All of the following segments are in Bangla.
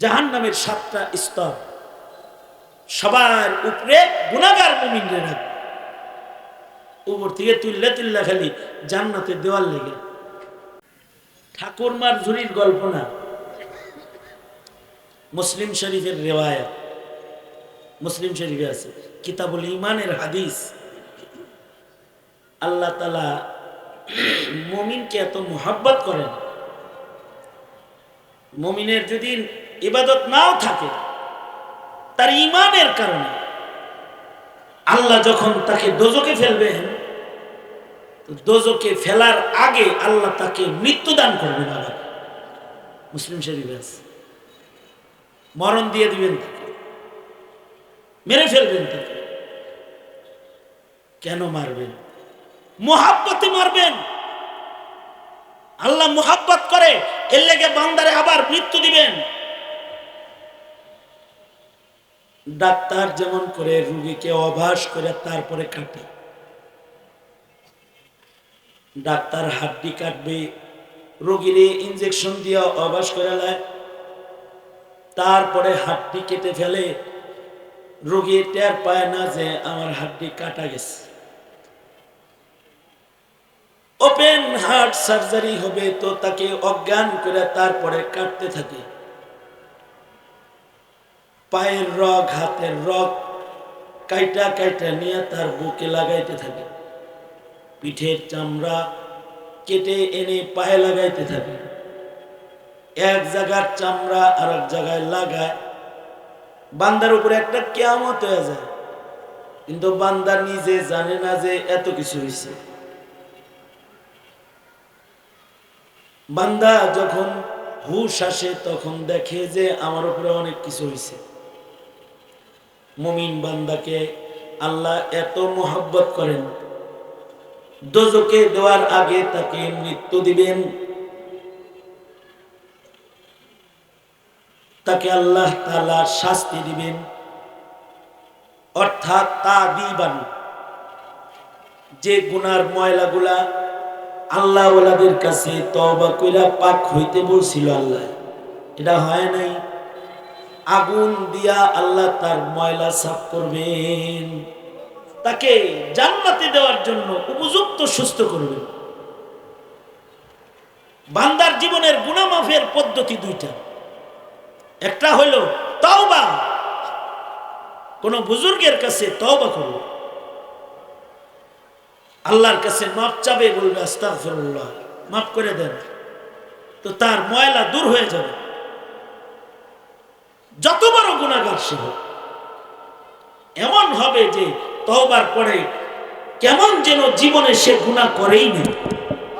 জাহান নামের সাতটা স্তর। সবার উপরে গুণাগার মুমিনরে উপর থেকে তুললে তুললে খালি জান্নাতের দেওয়াল লেগে। ঠাকুরমার ঝুরির গল্প না। মুসলিম শরীফের রেওয়ায়ত। মুসলিম শরীফে আছে, কিতাবুল ইমানের হাদিস। আল্লাহ তালা মমিনকে এত মোহাব্বত করেন। মমিনের যদি ইবাদত নাও থাকে, তার ইমানের কারণে আল্লাহ যখন তাকে দোজকে ফেলবেন দোজকে ফেলার আগে আল্লাহ তাকে মৃত্যুদান করবেন আবার। মুসলিম শরীফে আছে। মরণ দিয়ে দিবেন তাকে। মেরে ফেলবেন তাকে। কেন মারবেন? মোহাব্বতে মারবেন। আল্লাহ মোহাব্বত করে, এর লেগে বান্দারে আবার মৃত্যু দিবেন। ডাক্তার যেমন করে, রুগীকে অভাস করে, তারপরে কাটে ডাক্তার হাড্ডি কাটবে, রোগীরে ইঞ্জেকশন দিয়ে অভাস করে লায় তারপরে হাড্ডি কেটে ফেলে, রোগী টের পায় না যে আমার হাড্ডি কাটা গেছে। ওপেন হার্ট সার্জারি হবে, তো তাকে অজ্ঞান করে তারপরে কাটতে থাকে। পায়ের রগ, হাতের রগ কাইটা কাইটা নিয়ে তার বুকে লাগাইতে থাকে। পিঠের চামড়া কেটে এনে পায়ে লাগাইতে থাকে। এক জায়গার চামড়া আর এক জায়গায় লাগায়। বান্দার উপরে একটা কেয়ামত হয়ে যায়। কিন্তু বান্দা নিজে জানে না যে এত কিছু হয়েছে বান্দা যখন হুশ আসে, তখন দেখে যে আমার উপরে অনেক কিছু হয়েছে মমিন বান্দাকে আল্লাহ এত মোহাব্বত করেন। দোজকে দেওয়ার আগে তাকে মৃত্যু দিবেন। তাকে আল্লাহ তালা শাস্তি দিবেন। অর্থাৎ তা দিবান। যে গুনার ময়লাগুলা আল্লাহ ওলাদের কাছে তবা কইরা পাক হইতে বলছিল আল্লাহ। এটা হয় নাই। আগুন দিয়া আল্লাহ তার ময়লা সাফ করবেন। তাকে জান্নাতে দেওয়ার জন্য উপযুক্ত সুস্থ করবেন। বান্দার জীবনের গুণামাফের পদ্ধতি দুইটা। একটা হইল তওবা। কোন বুজুর্গের কাছে তওবা করবে আল্লাহর কাছে মাপ চাবে বলবে, আস্তাগফিরুল্লাহ, মাফ করে দেন। তো তার ময়লা দূর হয়ে যাবে। যত বড় গুণাগার সে হোক। এমন হবে যে তহবার পরে কেমন যেন জীবনে সে গুণা করেই নেই।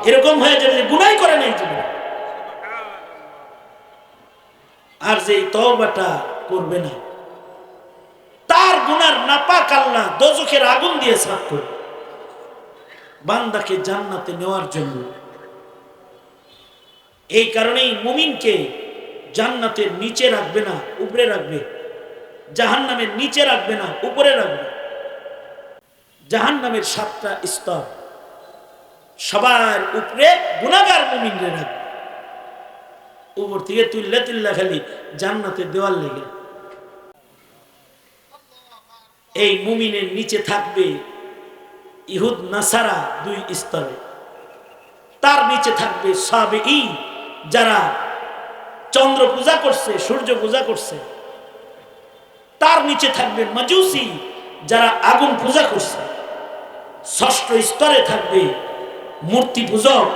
এরকম হয়ে যাবে যে গুণাই করে নাই জীবনে। আর যে তহবাটা করবে না, তার গুনার নাপাক আল্লাহ দোজখের আগুন দিয়ে সাফ করবে। বান্দাকে জান্নাতে নেওয়ার জন্য। এই কারণেই মুমিনকে জান্নাতের নিচে রাখবে না, উপরে রাখবে। জাহান নামের নিচে রাখবে না, উপরে রাখবে। জাহান নামের সাতটা স্তর। সবার উপরে গুণাগার মুমিনরে রাখবে। উপর থেকে তুললে তুললে খালি জান্নাতের দেওয়াল লেগে। এই মুমিনের নিচে থাকবে ইহুদ নাসারা দুই স্তরে। তার নিচে থাকবে সাবে যারা চন্দ্র পূজা করছে, সূর্য পূজা করছে। তার নিচে থাকবে মাজুসি যারা আগুন পূজা করছে। ষষ্ঠ স্তরে থাকবে মূর্তি পূজক,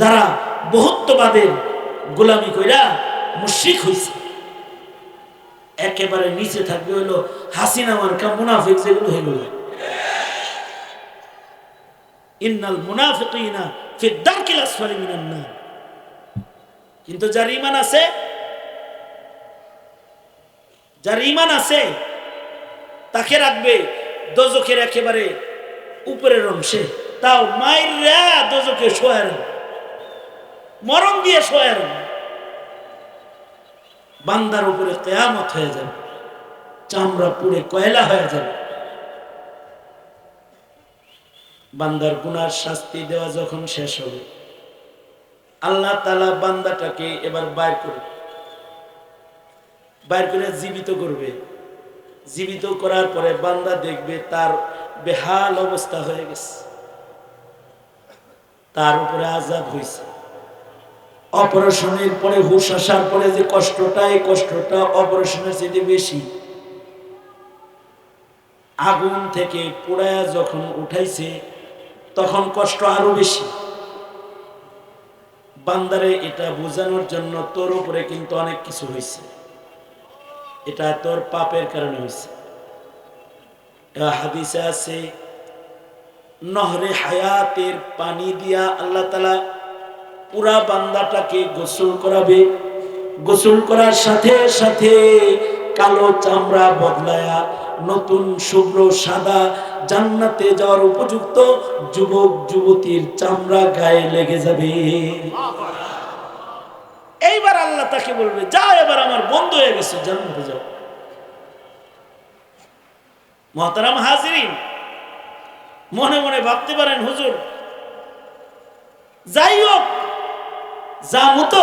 যারা বহুত্ববাদের গোলামি কইরা মুশ্রিক হয়েছে একেবারে নিচে থাকবে হইল হাসিনা মার্কা মুনাফিক যেগুলো হইল। ইন্নাল মুনাফিকিনা ফি দারকিল আসফালি মিনান নার। কিন্তু যার ইমান আছে, যার ইমান আছে, তাকে রাখবে দোজখের একেবারে উপরের অংশে। তাও মায়ের দোজকে শোয়ার মরণ দিয়ে শোয়ার বান্দার উপরে কেয়ামত হয়ে যাবে। চামড়া পুড়ে কয়লা হয়ে যাবে। বান্দার গুনার শাস্তি দেওয়া যখন শেষ হবে আল্লাহ তালা বান্দাটাকে এবার বাইর করে বাইর করে জীবিত করবে। জীবিত করার পরে বান্দা দেখবে তার বেহাল অবস্থা হয়ে গেছে। তার উপরে আজাদ হয়েছে অপারেশনের পরে হুশ আসার পরে যে কষ্টটা, এই কষ্টটা অপারেশনের চেয়ে বেশি। আগুন থেকে পোড়ায়া যখন উঠাইছে, তখন কষ্ট আরও বেশি। বান্দারে এটা বোঝানোর জন্য তোর উপরে কিন্তু অনেক কিছু হয়েছে। এটা তোর পাপের কারণে হয়েছে। হাদিসে আছে, নহরে হায়াতের পানি দিয়া আল্লাহ তালা পুরা বান্দাটাকে গোসল করাবে। গোসল করার সাথে সাথে কালো চামড়া বদলায়া নতুন শুভ্র সাদা জান্নাতে যাওয়ার উপযুক্ত যুবক যুবতীর চামড়া গায়ে লেগে যাবে। এইবার আল্লাহ তাকে বলবে, যা এবার আমার বন্ধ হয়ে গেছে, জান্নাতে যাও। মহতারাম হাজিরিন, মনে মনে ভাবতে পারেন, হুজুর, যাই হোক, যা মতো,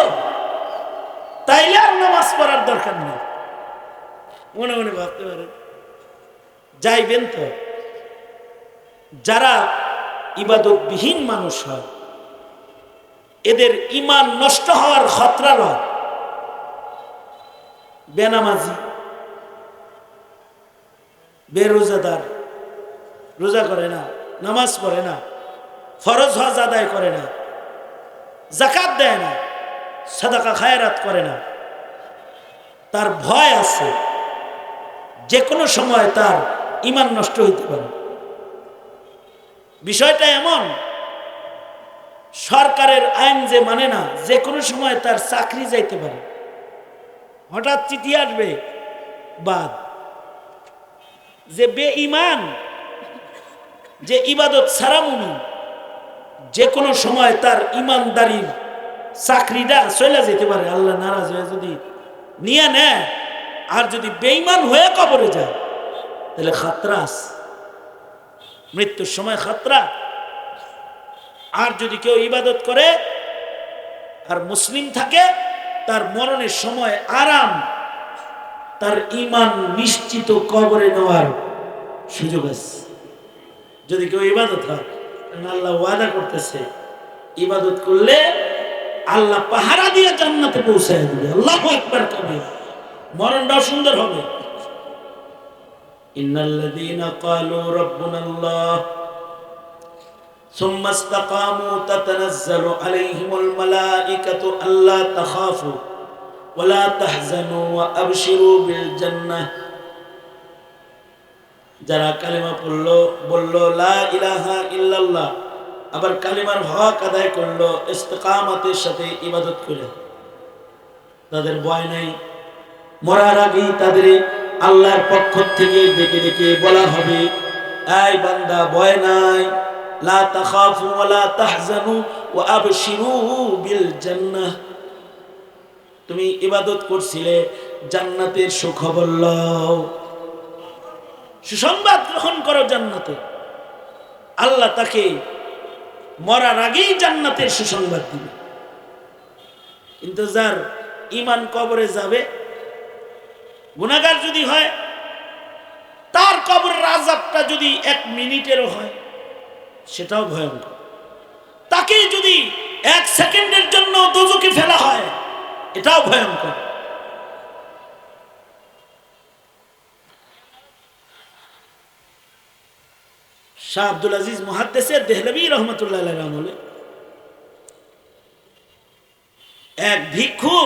তাইলে আর নামাজ পড়ার দরকার নেই। মনে মনে ভাবতে পারেন। যাইবেন তো। যারা ইবাদতবিহীন মানুষ হয়, এদের ইমান নষ্ট হওয়ার খতরা নয় বেনামাজি, বেরোজাদার, রোজা করে না, নামাজ পড়ে না, ফরজ হজ আদায় করে না জাকাত দেয় না, সাদাকা খায়রাত করে না। তার ভয় আছে। যে কোনো সময় তার ইমান নষ্ট হইতে পারে। বিষয়টা এমন, সরকারের আইন যে মানে না, যে কোনো সময় তার চাকরি যাইতে পারে। হঠাৎ চিঠি আসবে, বাদ। যে বে ইমান যে ইবাদত সারামুনি যে কোনো সময় তার ইমানদারির চাকরিটা চলে যেতে পারে। আল্লাহ নারাজ হয়ে যদি নিয়ে নেয়, আর যদি বেইমান হয়ে কবরে যায় তাহলে খাতরাস। মৃত্যুর সময় খাতরা আর যদি কেউ ইবাদত করে আর মুসলিম থাকে, তার মরণের সময় আরাম, তার ইমান নিশ্চিত কবরে নেওয়ার সুযোগ আছে। যদি কেউ ইবাদত হয় আল্লাহ ওয়াদা করতেছে, ইবাদত করলে আল্লাহ পাহারা দিয়ে জান্নাতে পৌঁছায় দিবে। আল্লাহ একবার কবে মরণটাও সুন্দর হবে। ইন্নাল্লাযীনা ক্বালু রাব্বুনাল্লাহ ثم استقاموا تتنزل عليهم الملائكة ألا تخافوا ولا تحزنوا وأبشروا بالجنة যারা কালিমা পড়লো বলল লা ইলাহা ইল্লাল্লাহ আবার কালিমার হক আদায় করলো ইস্তেকামতের সাথে ইবাদত করে তাদের ভয় নাই মরার আগেই তাদের আল্লাহর পক্ষ থেকে ডেকে ডেকে বলা হবে, এই বান্দা, ভয় নাই। লা তাখাফু ওয়া লা তাহজানু ওয়া আবশিরু বিল জান্নাহ। তুমি ইবাদত করছিলে, জান্নাতের সুখবর লও। সুসংবাদ গ্রহণ করো জান্নাতে। আল্লাহ তাকে মরার আগেই জান্নাতের সুসংবাদ দিবে। কিন্তু যার ইমান কবরে যাবে গুণাগার যদি হয়, তার কবর আজাবটা যদি এক মিনিটেরও হয়, সেটাও ভয়ঙ্কর। তাকে যদি এক সেকেন্ডের জন্য দোজকে ফেলা হয়, এটাও ভয়ঙ্কর। শাহ আব্দুল আজিজ মহাদ্দেশের দেহলবী রহমতুল্লাহ আমলে এক ভিক্ষু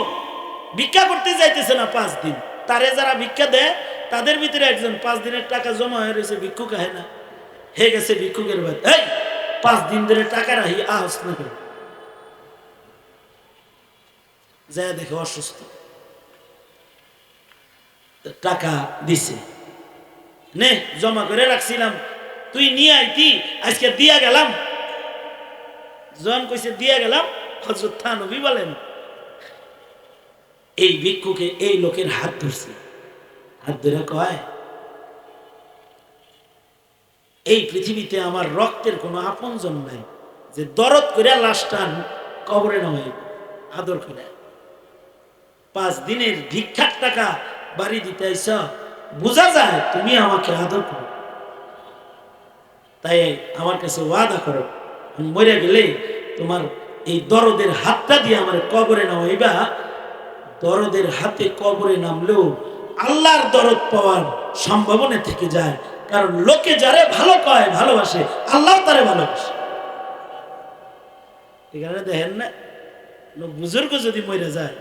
ভিক্ষা করতে যাইতেছে না পাঁচ দিন। তারে যারা ভিক্ষা দেয়, তাদের ভিতরে একজন পাঁচ দিনের টাকা জমা হয়ে রয়েছে, ভিক্ষুক কাহে না। হে গেছে ভিক্ষুকের বাদ এই, পাঁচ দিন ধরে টাকা রাহি আহস না করে। দেখে অসুস্থ। টাকা দিছে। নে, জমা করে রাখছিলাম। তুই নিয়ে আইতি, আজকে দিয়া গেলাম। জন কইছে, দিয়া গেলাম। হজরত থানবী বলেন এই ভিক্ষুকে এই লোকের হাত ধরছে। হাত ধরে কয়, এই পৃথিবীতে আমার রক্তের কোনো আপনজন নাই যে দরদ করে লাশটা কবরে নয় আদর করে পাঁচ দিনের ভিক্ষার টাকা বাড়ি দিতে বোঝা যায় তুমি আমাকে আদর করো। তাই আমার কাছে ওয়াদা করো, মরে গেলে তোমার এই দরদের হাতটা দিয়ে আমার কবরে নামাইবা দরদের হাতে কবরে নামলেও আল্লাহর দরদ পাওয়ার সম্ভাবনা থেকে যায়। কারণ লোকে যারে ভালো কয়, ভালোবাসে, আল্লাহ তারে ভালোবাসে। এখানে দেখেন না? কোনো বুজুর্গ যদি মরে যায়,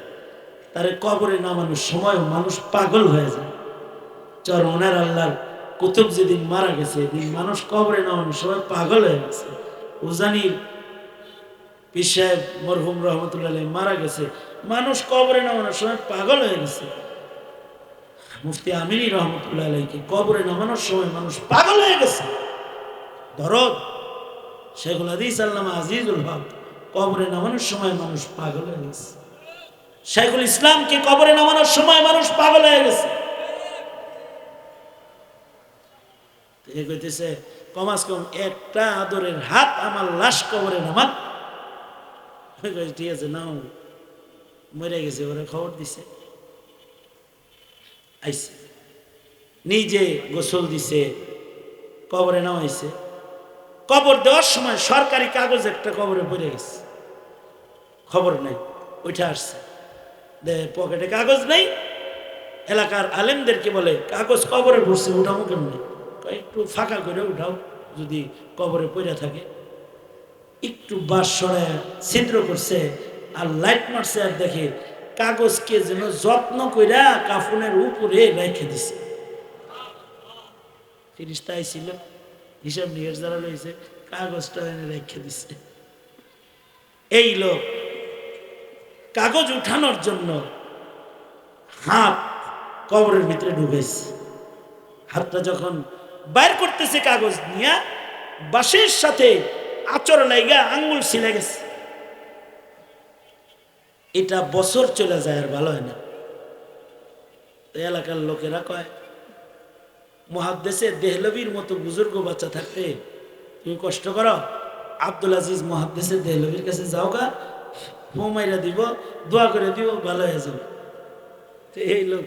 তারে কবরে নামানোর সময় মানুষ পাগল হয়ে যায়। চরমনার আল্লাহর কুতুব যেদিন মারা গেছে, এদিন মানুষ কবরে নামানোর সময় পাগল হয়ে গেছে। উজানির পীর মরহুম রহমতুল্লাহ মারা গেছে। মানুষ কবরে নামানোর সময় পাগল হয়ে গেছে। মুফতি আমিনী রহমতুল্লাহ আলাইকে কবরে নামানোর সময় মানুষ পাগল হয়ে গেছে। দরদ শেখুল হাদিস আল্লামা আজিজুল হক কবরে নামানোর সময় মানুষ পাগল হয়ে গেছে। শেখুল ইসলামকে কবরে নামানোর সময় মানুষ পাগল হয়ে গেছে। কমাস কম একটা আদরের হাত আমার লাশ কবরে কইছি, ঠিক আছে নাও মরে গেছে ওরা খবর দিছে আইছে নিজে গোসল দিছে কবরে নাও আইসে কবর দেওয়ার সময় সরকারি কাগজ একটা কবরে পড়ে গেছে খবর নেই উঠে আসছে দে পকেটে কাগজ নেই এলাকার আলেমদেরকে বলে কাগজ কবরে পড়ছে উঠামো কেমনি একটু ফাঁকা করে উঠাও যদি কবরে পড়ে থাকে একটু বাস সরায় ছিদ্র করছে আর লাইট মারছে আর দেখে কাগজকে যেন যত্ন কইরা কাফনের উপরে রেখে দিছে। ফিরিস্তা আইছিল, হিসাব নিকাশ যারা রয়েছে, কাগজটা এনে রেখে দিছে। এই লোক কাগজ উঠানোর জন্য হাত কবরের ভিতরে ঢুকেছে। হাতটা যখন বাইর করতেছে কাগজ নিয়ে, বাঁশের সাথে আচর লাইগা আঙ্গুল ছিলে গেছে। এটা বছর চলে যায় আর ভালো হয় না। এলাকার লোকেরা কয় মহাদ্দেশে দেহলবির মতো বুজুর্গ বাচ্চা থাকতে তুমি কষ্ট করো? আব্দুল আজিজ মহাদ্দেশের দেহলবির কাছে যাও গা মোমাইরা দিব, দোয়া করে দিব, ভালো হয়ে যাবে। তো এই লোক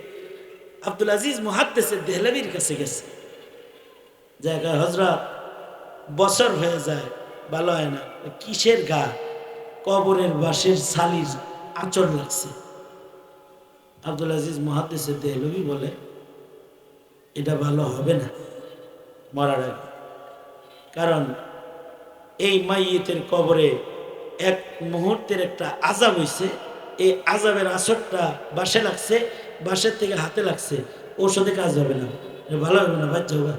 আব্দুল আজিজ মহাদ্দেশের দেহলবির কাছে গেছে। জায়গা হজরত বছর হয়ে যায়। ভালো হয় না। কিসের গা? কবরের বাঁশের ছালির আচর লাগছে। আব্দুল আজিজ মহাদ্দেশের দেহলবি বলে, এটা ভালো হবে না মরার আগে। কারণ এই মাইয়েতের কবরে এক মুহূর্তের একটা আজাব হইছে, এই আজাবের আসরটা বাসে লাগছে বাসের থেকে হাতে লাগছে ওষুধে কাজ হবে না। ভালো হবে না বাচ্চা হবে।